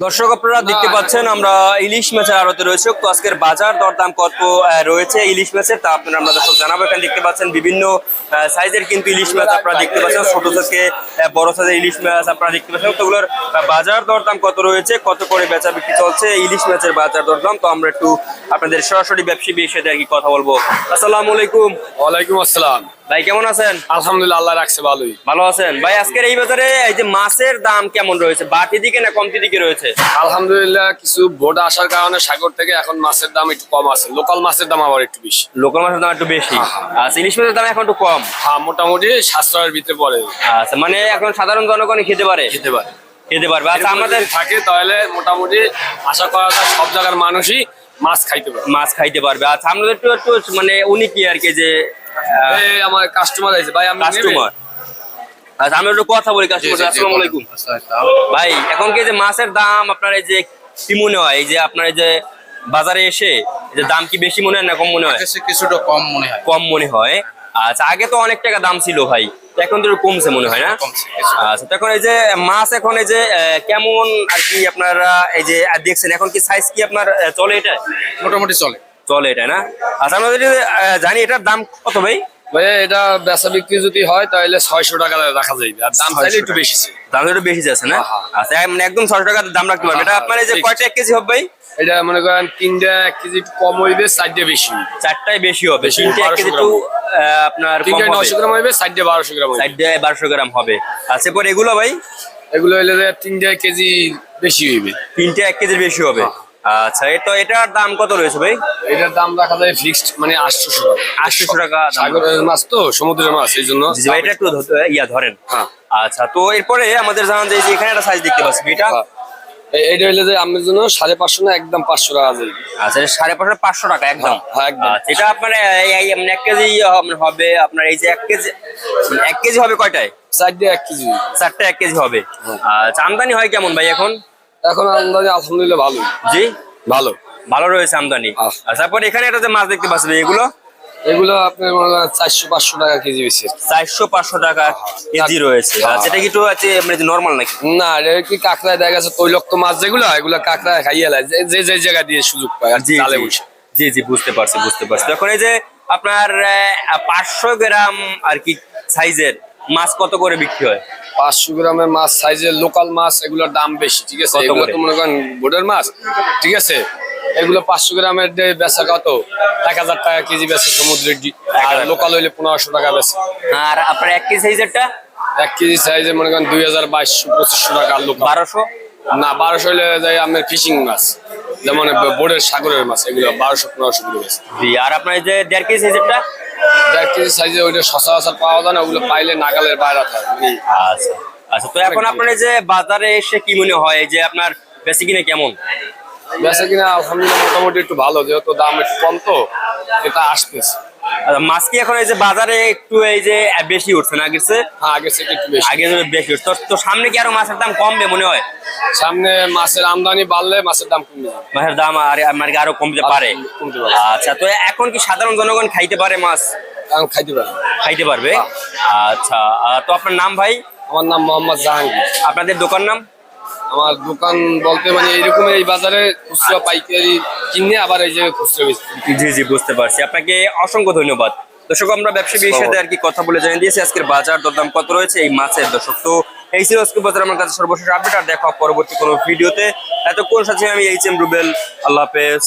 দর্শক আপনারা দেখতে পাচ্ছেন আমরা ইলিশ মাছের আড়তে রয়েছে। তো আজকের বাজার দরদাম কত আহ, রয়েছে ইলিশ মাছের? তা আপনারা আমরা দর্শক জানাব। এখানে দেখতে পাচ্ছেন বিভিন্ন সাইজের কিন্তু ইলিশ মাছ আপনারা দেখতে পাচ্ছেন। ছোট থেকে বড় সাইজের ইলিশ মাছ আপনারা দেখতে পাচ্ছেন। তো ওগুলোর বাজার দরদাম কত রয়েছে? কত করে বেচা বিক্রি চলছে ইলিশ মাছের বাজার দরদাম? তো আমরা একটু আপনাদের সরাসরি ব্যবসায়ী সাথে আর কি কথা বলব। আসসালামু আলাইকুম। ওয়ালাইকুম আসসালাম। ভাই কেমন আছেন? আলহামদুলিল্লাহ আল্লাহ রাখছে ভালোই। ভালো আছেন? ভাই আজকের এই বাজারে এই যে মাছের দাম কেমন রয়েছে? বাড়তি দিকে না কমতি দিকে রয়েছে? আলহামদুলিল্লাহ কিছু ভোট আসার কারণে সাগর থেকে এখন মাছের দাম একটু কম আছে। লোকাল মাছের দাম আবার একটু বেশি। লোকাল মাছের দাম একটু বেশি। আচ্ছা ইলিশ মাছের দাম এখন একটু কম? হ্যাঁ মোটামুটি সাশ্রয়ের ভিতরে পড়ে। আচ্ছা মানে এখন সাধারণ জনগণ খেতে পারে? খেতে পারে। খেতে পারবে। আচ্ছা আমাদের থাকে তাহলে মোটামুটি আশা করা যায় সব জায়গার মানুষই মাছ খাইতে পারে মাছ খাইতে পারবে। আচ্ছা আমাদের একটু একটু মানে উনি কি আর কি যে আমার কাস্টমার আছে। ভাই আমি কাস্টমার আচ্ছা আমি একটু কথা বলি কাস্টমার আসসালামু আলাইকুম। ভাই এখন কি যে মাছের দাম আপনার এই যে কি মনে হয়? এই যে আপনার এই যে বাজারে এসে যে দাম কি বেশি মনে হয় না কম মনে হয়? কিছুটা কম মনে হয়। কম মনে হয়। আচ্ছা আগে তো অনেক টাকা দাম ছিল ভাই এখন তো কমছে মনে হয় না? আচ্ছা এখন এই যে মাছ এখন এই যে কেমন আর কি আপনারা এই যে দেখছেন? এখন কি সাইজ কি আপনার চলে এটা? মোটামুটি চলে। চলে এটা না? আচ্ছা আমরা জানি এটার দাম কত ভাই? এটা বেচা বিক্রি যদি হয় তাহলে ছয়শো টাকা রাখা যাইবে। আর দাম চাইলে একটু বেশি। দাম একটু বেশি যাচ্ছে না? হ্যাঁ, আচ্ছা মানে একদম ছশো টাকা দাম রাখতে পারবে। এটা হ্যাঁ, আপনার এই যে কয়টা এক কেজি হবে ভাই? এটা মনে করেন তিনটা এক কেজি কম হইবে চারটে বেশি। চারটায় বেশি হবে। তিনটে এক কেজি। একটু আপনার তিনটে হবে। নয়শো গ্রাম হইবে চারটে বারোশো গ্রাম চারটে বারোশো গ্রাম হবে। আচ্ছা পরে এগুলো ভাই? এগুলো হইলে তিনটে কেজি বেশি হইবে। তিনটে এক কেজির বেশি হবে। হ্যাঁ। আচ্ছা এটা এটার দাম কত রয়েছে ভাই? এটার দাম রাখা যায় ফিক্সড মানে আটশোশো টাকা। আটশোশো টাকা সাগরের মাছ তো সমুদ্রের মাছ এই জন্য এটা একটু ইয়া ধরেন। হ্যাঁ। আচ্ছা তো এরপরে আমাদের জানান যে এখানে একটা সাইজ দেখতে পাচ্ছি এটা? হ্যাঁ। এ- এটা হইলে যে আমার জন্য সাড়ে পাঁচশো না একদম পাঁচশো টাকা যাবে আচ্ছা সাড়ে পাঁচশো পাঁচশো টাকা একদম? হ্যাঁ, একদম। আচ্ছা, এটা আপনার মানে এক কেজি হবে আপনার এই যে এক কেজি মানে এক কেজি হবে কয়টায়? চারটে এক কেজি। চারটে এক কেজি হবে। হ্যাঁ। আচ্ছা আমদানি হয় কেমন ভাই এখন? এখন আমদানি আলহামদুলিল্লাহ ভালো। জি? ভালো। ভালো রয়েছে আমদানি। তারপর এখানে একটা যে মাছ দেখতে পাচ্ছি এগুলো? এগুলো আপনার চারশো পাঁচশো টাকা কেজি বেশি। চারশো পাঁচশো টাকা কেজি রয়েছে। হ্যাঁ। কি আছে মানে নর্মাল নাকি? না এটা কি কাঁকড়ায় দেখা গেছে তৈলক্ত মাছ যেগুলো এগুলো কাঁকড়ায় খাইয়ে লায়। যে- যে জায়গা দিয়ে সুযোগ পায় জি জালে জি। বসে। জি জি বুঝতে পারছি বুঝতে পারছি। এখন এই যে আপনার পাঁচশো গ্রাম আর কি সাইজের মাছ কত করে বিক্রি হয়? পাঁচশো গ্রামের মাছ সাইজের লোকাল মাছ এগুলোর দাম বেশি ঠিক আছে? এগুলো তো মনে করেন বোর্ডের মাছ ঠিক আছে? এগুলো পাঁচশো গ্রামের বেচা কত? এক হাজার টাকা কেজি বেচে সমুদ্রের আর লোকাল হইলে পনেরোশো টাকা বেচে। আর আপনার এক কেজি সাইজেরটা? এক কেজি সাইজে মনে করেন দুই হাজার বাইশশো পঁচিশশো টাকা লোকাল। বারোশো? না বারোশো হইলে যায় আপনার ফিশিং মাছ যেমন বোর্ডের সাগরের মাছ এগুলো বারোশো পনেরোশো করে বেচে। জি আর আপনার যে দেড় কেজি সাইজেরটা? এক কেজি সাইজে ওইটা সচরাচর পাওয়া যায় না ওগুলো পাইলে নাগালের বাইরে থাকে আচ্ছা। আচ্ছা তো এখন আপনার যে বাজারে এসে কি মনে হয় এই যে আপনার বেশি কিনে কেমন? বেচে কিনা আলহামদুলিল্লাহ মোটামুটি একটু ভালো যেহেতু দাম একটু কম তো এটা আসতেছে। মাছ কি এখন এই যে বাজারে একটু এই যে বেশি উঠছে না গেছে হ্যাঁ আগে বেশি। উঠছে। তো- সামনে কি আরও মাছের দাম কমবে মনে হয়? সামনে মাছের আমদানি বাড়লে মাছের দাম কমে যাবে মাছের দাম আর কি আরও কমতে পারে? আচ্ছা তো এখন কি সাধারণ জনগণ খাইতে পারে মাছ? খাইতে পারে। খাইতে পারবে? আচ্ছা তো আপনার নাম ভাই? আমার নাম মোহাম্মদ জাহাঙ্গীর। আপনাদের দোকান নাম? আমার দোকান বলতে মানে এইরকম এই বাজারে খুচরা পাইকারি কিনে আবার এই যে খুচরা জি জি বুঝতে পারছি। আপনাকে অসংখ্য ধন্যবাদ। দর্শক আমরা ব্যবসায়ীর সাথে আর কি কথা বলে জানিয়ে দিয়েছি। আজকের বাজার দরদাম কত রয়েছে এই মাছের দর্শক। তো এই ছিল আজকে বাজার। আমার কাছে সর্বশেষ আপডেট। আর দেখা পরবর্তী কোনো ভিডিওতে। এতক্ষণ সাথে আমি এইচ এম রুবেল। আল্লাহ হাফেজ।